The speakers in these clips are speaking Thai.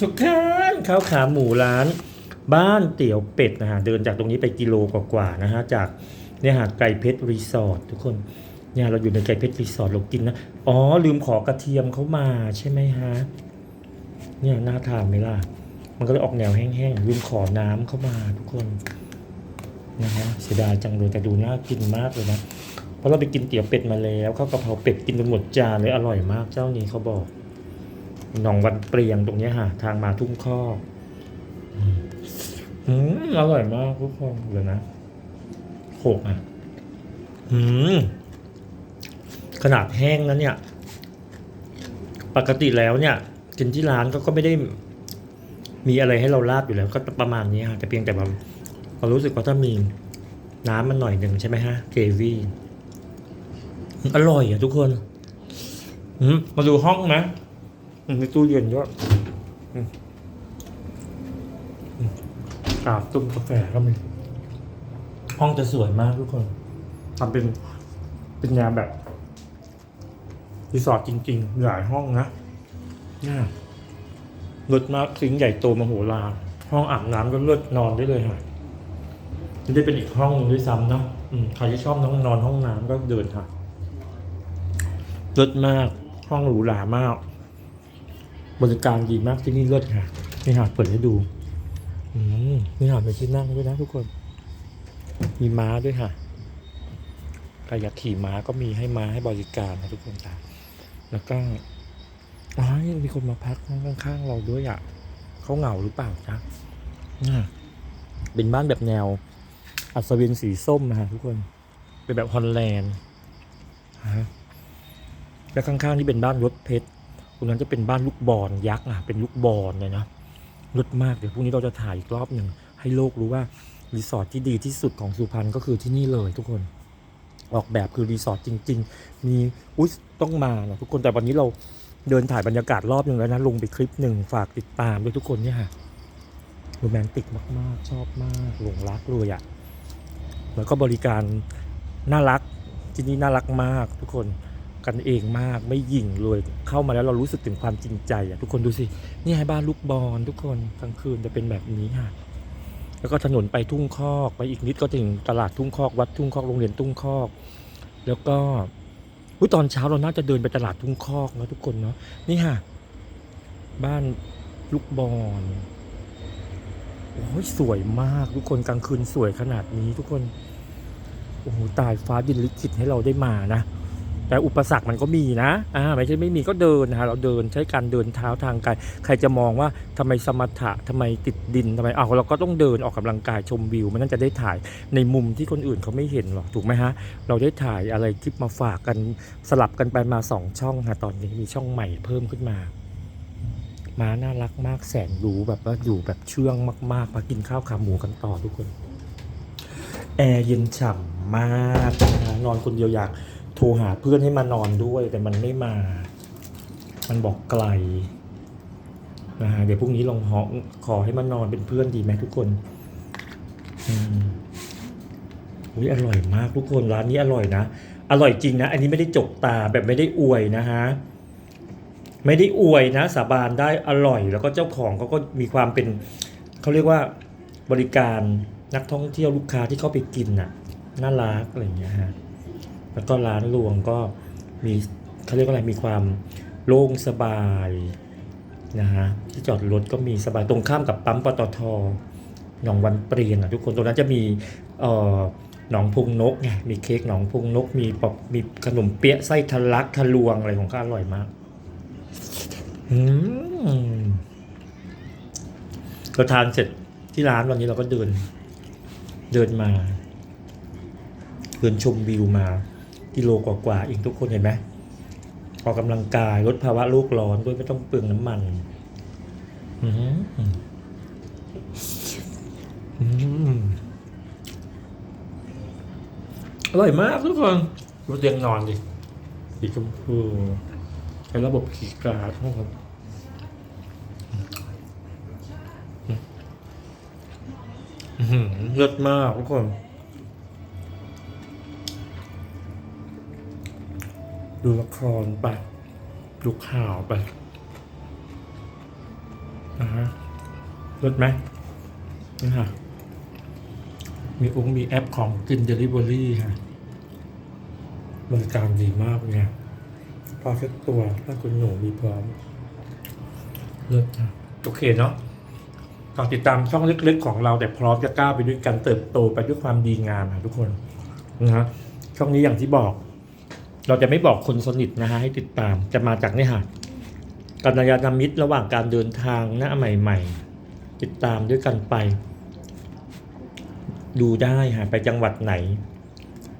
ทุกท่านข้าวขาหมูร้าน บ้านเตี๋ยวเป็ดนะฮะเดินจากตรงนี้ไปกิโลกว่าๆนะฮะจากเนี่ยหาดไก่เพชรรีสอร์ททุกคนเนี่ยเราอยู่ในไก่เพชรรีสอร์ทเรากินนะอ๋อลืมขอกระเทียมเขามาใช่ไหมฮะเนี่ยน่าทานไหมล่ะ มันก็เลยออกแนวแห้งๆลืมขอน้ำเข้ามาทุกคนนะฮะเสียดายจังเลยแต่ดูน่ากินมากเลยนะเพราะเราไปกินเตี๋ยวเป็ดมาแล้วข้าวกะเพราเป็ดกินจนหมดจานเลยอร่อยมากเจ้านี้เขาบอก หนองวันเปรียงตรงนี้ยฮะทางมาทุ่งข้ออืมอร่อยมากทุกคนเดี๋ยวนะโขกอะอืมขนาดแห้งแล้วเนี่ย ปกติแล้วเนี่ย กินที่ร้านก็ก็ไม่ได้ มีอะไรให้เราราดอยู่แล้ว ก็ประมาณนี้ฮะแต่เพียงแต่แบบเรารู้สึกว่าถ้ามีน้ำมันหน่อยหนึ่งใช่ไหมฮะเกวี่อร่อยอะทุกคนอืมมาดูห้องนะ อืมมีตู้เย็นด้วยอืมอืมกาบตุ้มกาแฟก็มี ห้องจะสวยมากทุกคนทำเป็นเป็นแนวแบบรีสอร์ทจริง ๆ หลายห้องนะน่าเลิศมากสิงใหญ่โตมโหฬารห้องอาบน้ำก็เลิศนอนได้เลยค่ะนี่ได้เป็นอีกห้องหนึงด้วยซ้ำเนาะอืมใครที่ชอบน้องนอนห้องน้ำก็เดินค่ะเลิศมากห้องหรูหรามาก บริการดีมากที่นี่เลิศค่ะนี่หาดเปิดให้ดูมนี่หาดเป็นที่นั่งด้วยนะทุกคน มีม้าด้วยค่ะใครอยากขี่ม้าก็มีให้ม้าให้บริการนะทุกคนจ้ะแล้วก็อ๋อยังมีคนมาพักข้างๆเราด้วยอะเขาเหงาหรือเปล่าจ๊ะเป็นบ้านแบบแนว อัศวินสีส้มนะฮะทุกคน เป็นแบบฮอลแลนด์ฮะแล้วข้างๆนี่เป็นบ้านรถเพชร ตรงนั้นจะเป็นบ้านลูกบอลยักษ์อะเป็นลูกบอลเลยนะรถมากเดี๋ยวพรุ่งนี้เราจะถ่ายอีกรอบหนึ่งให้โลกรู้ว่ารีสอร์ทที่ดีที่สุดของสุพรรณก็คือที่นี่เลยทุกคน ออกแบบคือรีสอร์ทจริง ๆ มีอุ้ยต้องมานะทุกคนแต่วันนี้เราเดินถ่ายบรรยากาศรอบหนึ่งแล้วนะลงไปคลิปหนึ่งฝากติดตามด้วยทุกคนเนี่ยค่ะโรแมนติกมากๆ ชอบมากหลงรักเลยอะ่ะแล้วก็บริการน่ารักที่นี่น่ารักมากทุกคน กันเองมากไม่หยิ่งเลยเข้ามาแล้วเรารู้สึกถึงความจริงใจอะทุกคนดูสินี่ให้บ้านลูกบอลทุกคนกลางคืนจะเป็นแบบนี้ค่ะแล้วก็ถนนไปทุ่งคอกไปอีกนิดก็ถึงตลาดทุ่งคอกวัดทุ่งคอกโรงเรียนทุ่งคอก แล้วก็อุ๊ยตอนเช้าเราน่าจะเดินไปตลาดทุ่งคอกนะทุกคนเนาะนี่ค่ะ บ้านลูกบอลโอ้ยสวยมากทุกคนกลางคืนสวยขนาดนี้ทุกคนโอ้โหตายฟ้าดินลิขิตให้เราได้มานะ แต่อุปสรรคมันก็มีนะอ่าไม่ใช่ไม่มีก็เดินนะฮะเราเดินใช้การเดินเท้าทางกายใครจะมองว่าทำไมสมถะทำไมติดดินทำไมอ้าวเราก็ต้องเดินออกกำลังกายชมวิว มันน่าจะได้ถ่ายในมุมที่คนอื่นเขาไม่เห็นหรอกถูกไหมฮะ เราได้ถ่ายอะไรคลิปมาฝากกันสลับกันไปมาสองช่องฮะตอนนี้มีช่องใหม่เพิ่มขึ้นมาม้าน่ารักมากแสนรู้แบบว่าอยู่แบบเชื่องมากๆมากินข้าวขาหมูกันต่อทุกคนแอร์เย็นฉ่ำมากนะนอนคนเดียวอยาก โทรหาเพื่อนให้มานอนด้วย แต่มันไม่มา มันบอกไกลนะฮะเดี๋ยวพรุ่งนี้ลองหอขอให้มานอนเป็นเพื่อนดีไหมทุกคนอืมอุ้ยอร่อยมากทุกคนร้านนี้อร่อยนะ อร่อยจริงนะ อันนี้ไม่ได้จกตาแบบไม่ได้อวยนะฮะไม่ได้อวยนะ สาบานได้อร่อย แล้วก็เจ้าของเขาก็มีความเป็นเขาเรียกว่าบริการนักท่องเที่ยวลูกค้าที่เข้าไปกินน่ะน่ารักอะไรอย่างเงี้ยฮะ แล้วก็ร้านรวงก็มีเขาเรียกว่าอะไรมีความโล่งสบายนะฮะที่จอดรถก็มีสบายตรงข้ามกับปั๊มปตทหนองวันเปรียงอะทุกคนตรงนั้นจะมีเอ่อหนองพุงนกไงมีเค้กหนองพุงนก มีปอบมีขนมเปี๊ยะไส้ทะลักทะลวงอะไรของก็อร่อยมากอืมก็ทานเสร็จที่ร้านวันนี้เราก็เดิน เดินมา เดินชมวิวมา กิโลกว่าๆเองทุกคนเห็นไหมออกกำลังกายลดภาวะโลกร้อนด้วยไม่ต้องเปลืองน้ำมันอืมอืมอร่อยมากทุกคนรถเตียงนอนดิสีชมพูใช้ระบบขีกาดทุกคนอือหือเลิศมากทุกคน ดูละครไปดูข่าวไปอ่าฮะรถไหมนี่ค่ะ มีอุ้งมีแอปของกินเดลิเวอรี่ค่ะบริการดีมากเนี่ยพอเช็คตัวถ้าคุณหนูมีพร้อมเลิศค่ะโอเคเนาะฝากติดตามช่องเล็กๆของเราแต่พร้อมจะก้าวไปด้วยกันเติบโตไปด้วยความดีงามค่ะทุกคนนะฮะช่องนี้อย่างที่บอก เราจะไม่บอกคนสนิทนะฮะให้ติดตามจะมาจากนี่ค่ะกัญญาณมิตรระหว่างการเดินทางหน้าใหม่ ๆ ติดตามด้วยกันไป ดูได้ฮะไปจังหวัดไหน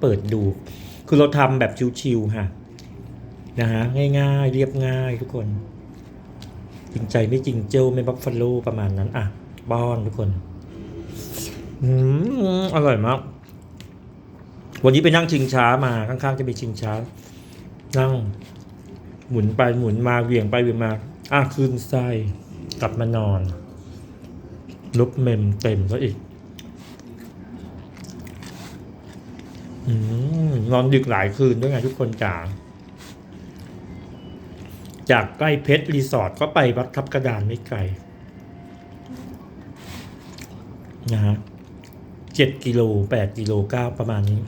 เปิดดู คือเราทำแบบชิวๆฮะนะฮะง่ายๆ เรียบง่ายทุกคน จริงใจไม่จริงเจ้าไม่บัฟฟาโลประมาณนั้น อะ บ้อนทุกคน อืม อร่อยมาก วันนี้ไปนั่งชิงช้ามาข้างๆจะมีชิงช้า นั่ง หมุนไปหมุนมาเหวี่ยงไปเหวี่ยงมาอะคืนไส้กลับมานอนลบเมมเต็มซะอีกอนอนดึกหลายคืนด้วยไงทุกคนจ๋าจากใกล้เพชรรีสอร์ทก็ไปวัดทับกระดานไม่ไกลนะฮะเจ็ดกิโลแปดกิโลเก้าประมาณนี้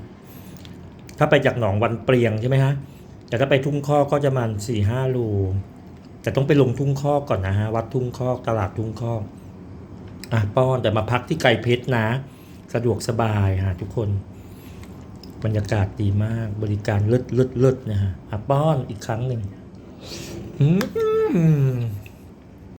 ถ้าไปจากหนองวันเปรียงใช่ไหมฮะ แต่ถ้าไปทุ่งข้อกก็จะมาณสี่ห้าโลแต่ต้องไปลงทุ่งข้อกก่อนนะฮะ วัดทุ่งข้อกตลาดทุ่งข้อกอะป้อนแต่มาพักที่ไกลเพชรนะ สะดวกสบายฮะทุกคน บรรยากาศดีมาก บริการเลิศเลิศเลิศนะฮะอะป้อนอีกครั้งหนึ่งอืม